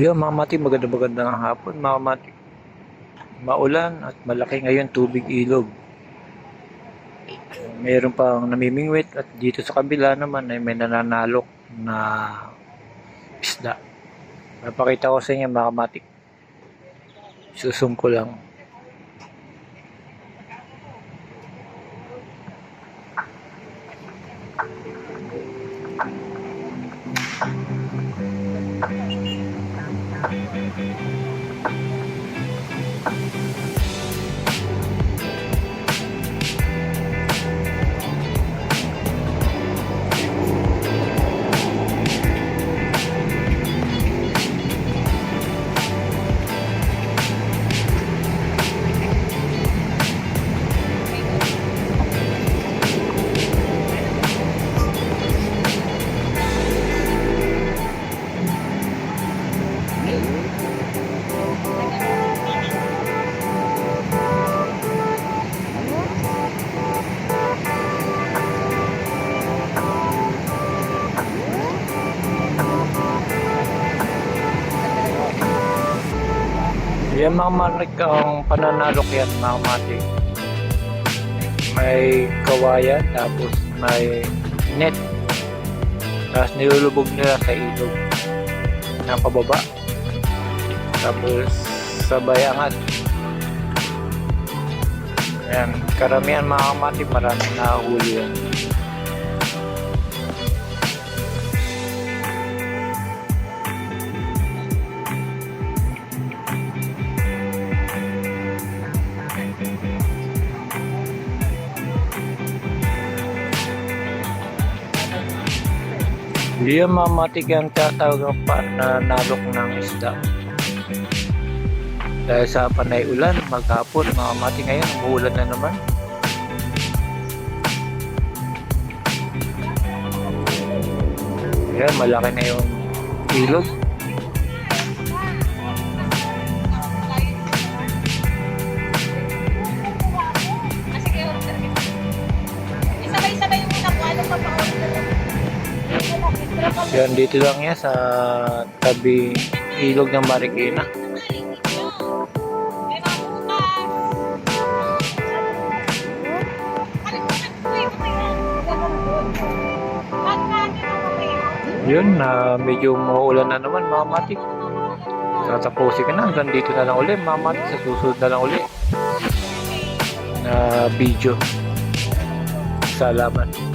Yun mga mati, maganda magandang hapon mga mati. Maulan at malaki ngayon tubig ilog. Mayroon pang namimingwit at dito sa kabila naman ay may nananalok na isda. Napakita ko sa inyo mga mati. Susum ko lang. Thank you. Yan mga marik ang pananalok yan mga mati. May kawayan tapos may net. Tapos nilulubog nila sa ilog na pababa. Tapos sabay angat. Ayan, karamihan mga kamati maraming nahuli yan. Hindi yan mamatik yung tatawag ng pananalok ng isda. Dahil sa panay ulan, maghapon, mamati ngayon, umuulan na naman. Ayan, malaki na yung ilog. Yan, dito lang yan sa tabi ilog ng Marikina. Yun, na medyo mauulan na naman, mga mati. Tatapusin ka na, hanggang dito na lang uli, mga mati. Sa susunod na lang uli na video. Salamat.